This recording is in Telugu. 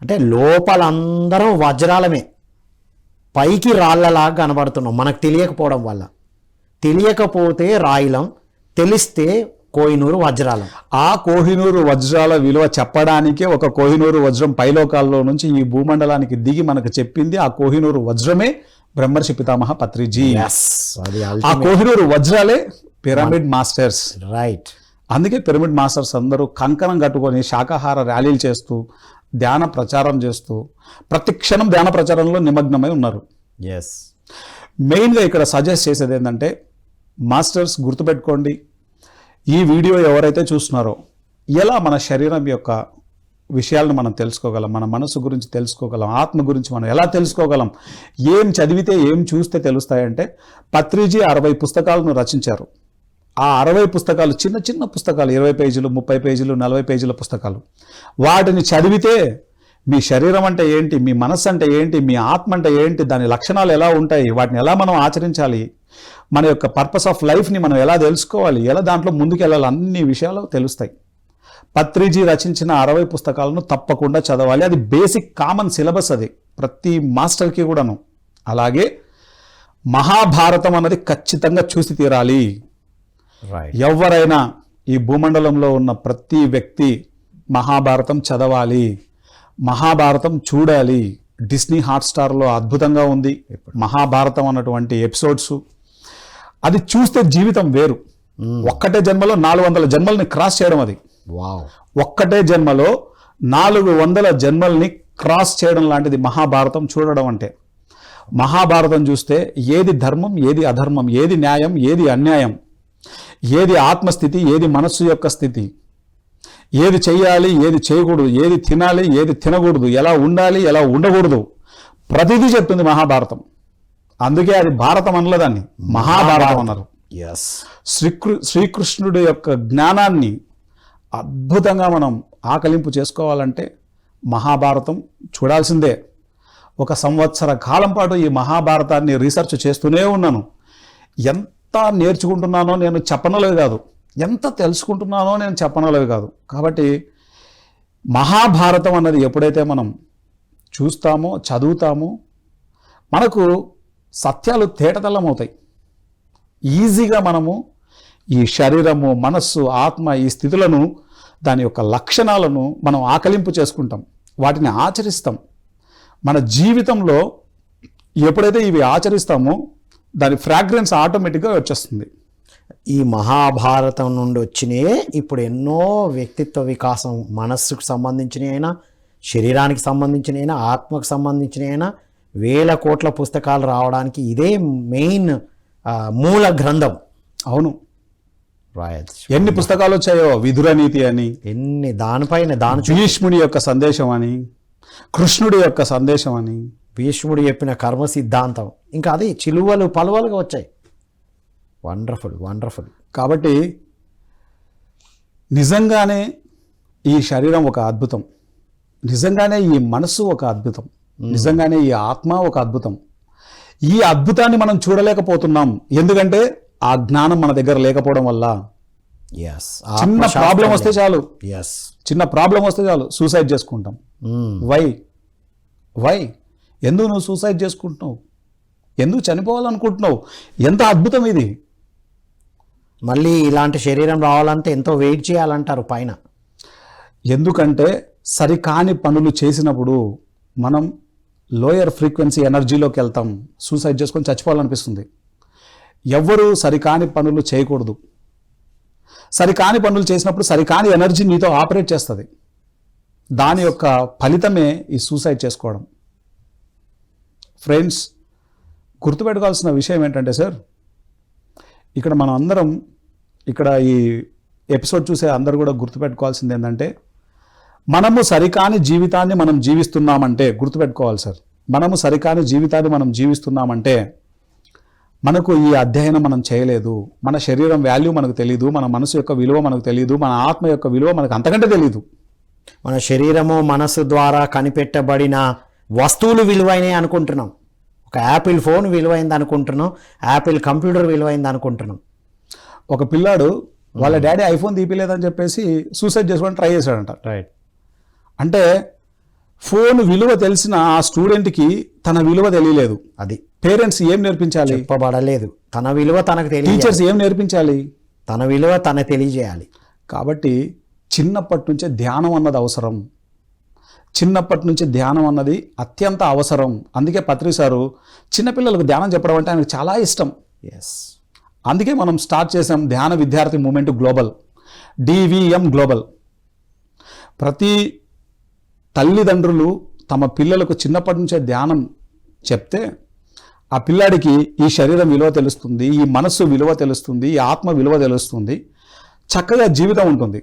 అంటే లోపల అందరం వజ్రాలమే. పైకి రాళ్ళలాగా కనబడుతున్నాం. మనకు తెలియకపోవడం వల్ల. తెలియకపోతే రాయిలం తెలిస్తే కోహినూరు వజ్రాలం. ఆ కోహినూరు వజ్రాల విలువ చెప్పడానికే ఒక కోహినూరు వజ్రం పైలోకాల్లో నుంచి ఈ భూమండలానికి దిగి మనకు చెప్పింది ఆ కోహినూరు వజ్రమే బ్రహ్మర్షి పితామహ పత్రిజీ. ఆ కోహినూరు వజ్రాలే పిరమిడ్ మాస్టర్స్ రైట్ అందుకే పిరమిడ్ మాస్టర్స్ అందరూ కంకణం కట్టుకొని శాకాహార ర్యాలీలు చేస్తూ ధ్యాన ప్రచారం చేస్తూ ప్రతి క్షణం ధ్యాన ప్రచారంలో నిమగ్నమై ఉన్నారు. ఎస్ మెయిన్గా ఇక్కడ సజెస్ట్ చేసేది ఏంటంటే మాస్టర్స్ గుర్తుపెట్టుకోండి ఈ వీడియో ఎవరైతే చూస్తున్నారో ఎలా మన శరీరం యొక్క విషయాలను మనం తెలుసుకోగలం మన మనసు గురించి తెలుసుకోగలం ఆత్మ గురించి మనం ఎలా తెలుసుకోగలం ఏం చదివితే ఏం చూస్తే తెలుస్తాయంటే పత్రిజీ అరవై పుస్తకాలను రచించారు. ఆ అరవై పుస్తకాలు చిన్న చిన్న పుస్తకాలు ఇరవై పేజీలు ముప్పై పేజీలు నలభై పేజీల పుస్తకాలు. వాటిని చదివితే మీ శరీరం అంటే ఏంటి మీ మనస్సు అంటే ఏంటి మీ ఆత్మ అంటే ఏంటి దాని లక్షణాలు ఎలా ఉంటాయి వాటిని ఎలా మనం ఆచరించాలి మన యొక్క పర్పస్ ఆఫ్ లైఫ్ని మనం ఎలా తెలుసుకోవాలి ఎలా దాంట్లో ముందుకెళ్ళాలి అన్ని విషయాలు తెలుస్తాయి. పత్రిజీ రచించిన అరవై పుస్తకాలను తప్పకుండా చదవాలి. అది బేసిక్ కామన్ సిలబస్ అది. ప్రతి మాస్టర్కి కూడాను. అలాగే మహాభారతం అన్నది ఖచ్చితంగా చూసి తీరాలి. ఎవరైనా ఈ భూమండలంలో ఉన్న ప్రతి వ్యక్తి మహాభారతం చదవాలి మహాభారతం చూడాలి. డిస్నీ హాట్స్టార్లో అద్భుతంగా ఉంది. మహాభారతం అన్నటువంటి ఎపిసోడ్స్. అది చూస్తే జీవితం వేరు. ఒక్కటే జన్మలో నాలుగు వందల జన్మల్ని క్రాస్ చేయడం అది. వావ్ ఒక్కటే జన్మలో నాలుగు వందల జన్మల్ని క్రాస్ చేయడం లాంటిది మహాభారతం చూడడం అంటే. మహాభారతం చూస్తే ఏది ధర్మం ఏది అధర్మం ఏది న్యాయం ఏది అన్యాయం ఏది ఆత్మస్థితి ఏది మనస్సు యొక్క స్థితి? ఏది చెయ్యాలి ఏది చేయకూడదు ఏది తినాలి ఏది తినకూడదు ఎలా ఉండాలి ఎలా ఉండకూడదు? ప్రతిదీ చెప్తుంది మహాభారతం. అందుకే అది భారతం అనలేదాన్ని మహాభారతం అన్నారు. ఎస్ శ్రీకృ శ్రీకృష్ణుడి యొక్క జ్ఞానాన్ని అద్భుతంగా మనం ఆకలింపు చేసుకోవాలంటే మహాభారతం చూడాల్సిందే. ఒక సంవత్సర కాలం పాటు ఈ మహాభారతాన్ని రీసెర్చ్ చేస్తూనే ఉన్నాను. ఎంత ఎంత నేర్చుకుంటున్నానో నేను చెప్పనలేవి కాదు. ఎంత తెలుసుకుంటున్నానో నేను చెప్పనలేవి కాదు. కాబట్టి మహాభారతం అన్నది ఎప్పుడైతే మనం చూస్తామో చదువుతామో మనకు సత్యాలు తేటతల్లమవుతాయి. ఈజీగా మనము ఈ శరీరము మనస్సు ఆత్మ ఈ స్థితులను దాని యొక్క లక్షణాలను మనం ఆకలింపు చేసుకుంటాం. వాటిని ఆచరిస్తాం. మన జీవితంలో ఎప్పుడైతే ఇవి ఆచరిస్తామో దాని ఫ్రాగ్రెన్స్ ఆటోమేటిక్గా వచ్చేస్తుంది. ఈ మహాభారతం నుండి వచ్చినాయే ఇప్పుడు ఎన్నో వ్యక్తిత్వ వికాసం మనస్సుకు సంబంధించినవి అయినా శరీరానికి సంబంధించినవి అయినా ఆత్మకు సంబంధించినవి అయినా వేల కోట్ల పుస్తకాలు రావడానికి ఇదే మెయిన్ మూల గ్రంథం. అవును. రాయొచ్చు ఎన్ని పుస్తకాలు వచ్చాయో విధుర నీతి అని ఎన్ని దానిపైన దాని భీష్ముడి యొక్క సందేశం అని కృష్ణుడి యొక్క సందేశం అని భీష్ముడు చెప్పిన కర్మ సిద్ధాంతం. ఇంకా అది చిలువలు పలువలుగా వచ్చాయి. Wonderful wonderful. కాబట్టి నిజంగానే ఈ శరీరం ఒక అద్భుతం. నిజంగానే ఈ మనస్సు ఒక అద్భుతం. నిజంగానే ఈ ఆత్మ ఒక అద్భుతం. ఈ అద్భుతాన్ని మనం చూడలేకపోతున్నాం. ఎందుకంటే ఆ జ్ఞానం మన దగ్గర లేకపోవడం వల్ల. చిన్న ప్రాబ్లం వస్తే చాలు. చిన్న ప్రాబ్లం వస్తే చాలు. సూసైడ్ చేసుకుంటాం. వై వై ఎందుకు నువ్వు సూసైడ్ చేసుకుంటున్నావు? ఎందుకు చనిపోవాలనుకుంటున్నావు? ఎంత అద్భుతం ఇది. మళ్ళీ ఇలాంటి శరీరం రావాలంటే ఎంతో వెయిట్ చేయాలంటారు పైన. ఎందుకంటే సరికాని పనులు చేసినప్పుడు మనం లోయర్ ఫ్రీక్వెన్సీ ఎనర్జీలోకి వెళ్తాం సూసైడ్ చేసుకొని చచ్చిపోవాలనిపిస్తుంది. ఎవ్వరూ సరికాని పనులు చేయకూడదు. సరికాని పనులు చేసినప్పుడు సరికాని ఎనర్జీ నీతో ఆపరేట్ చేస్తుంది. దాని యొక్క ఫలితమే ఈ సూసైడ్ చేసుకోవడం. ఫ్రెండ్స్ గుర్తుపెట్టుకోవాల్సిన విషయం ఏంటంటే సార్ ఇక్కడ మనం అందరం ఇక్కడ ఈ ఎపిసోడ్ చూసే అందరూ కూడా గుర్తుపెట్టుకోవాల్సింది ఏంటంటే మనము సరికాని జీవితాన్ని మనం జీవిస్తున్నామంటే గుర్తుపెట్టుకోవాలి సార్. మనము సరికాని జీవితాన్ని మనం జీవిస్తున్నామంటే మనకు ఈ అధ్యయనం మనం చేయలేదు. మన శరీరం వాల్యూ మనకు తెలియదు మన మనసు యొక్క విలువ మనకు తెలియదు మన ఆత్మ యొక్క విలువ మనకు అంతకంటే తెలియదు మన శరీరము మనసు ద్వారా కనిపెట్టబడిన వస్తువులు విలువైనవి అనుకుంటున్నాం. ఒక యాపిల్ ఫోన్ విలువైంది అనుకుంటున్నాం. యాపిల్ కంప్యూటర్ విలువైంది అనుకుంటున్నాం. ఒక పిల్లాడు వాళ్ళ డాడీ ఐఫోన్ తీపిలేదని చెప్పేసి సూసైడ్ చేసుకోవడానికి ట్రై చేశాడంట. రైట్ అంటే ఫోన్ విలువ తెలిసిన ఆ స్టూడెంట్కి తన విలువ తెలియలేదు. అది. పేరెంట్స్ ఏం నేర్పించాలి? చెప్పబడలేదు. తన విలువ తనకు తెలియజేయాలి టీచర్స్ ఏం నేర్పించాలి? తన విలువ తన తెలియజేయాలి. కాబట్టి చిన్నప్పటి నుంచే ధ్యానం అన్నది అవసరం. చిన్నప్పటి నుంచి ధ్యానం అన్నది అత్యంత అవసరం. అందుకే పత్రి సారు చిన్నపిల్లలకు ధ్యానం చెప్పడం అంటే ఆయనకు చాలా ఇష్టం. ఎస్ అందుకే మనం స్టార్ట్ చేసాం ధ్యాన విద్యార్థి మూమెంట్ గ్లోబల్. DVM global. ప్రతి తల్లిదండ్రులు తమ పిల్లలకు చిన్నప్పటి నుంచే ధ్యానం చెప్తే ఆ పిల్లాడికి ఈ శరీరం విలువ తెలుస్తుంది ఈ మనస్సు విలువ తెలుస్తుంది ఈ ఆత్మ విలువ తెలుస్తుంది చక్కగా జీవితం ఉంటుంది.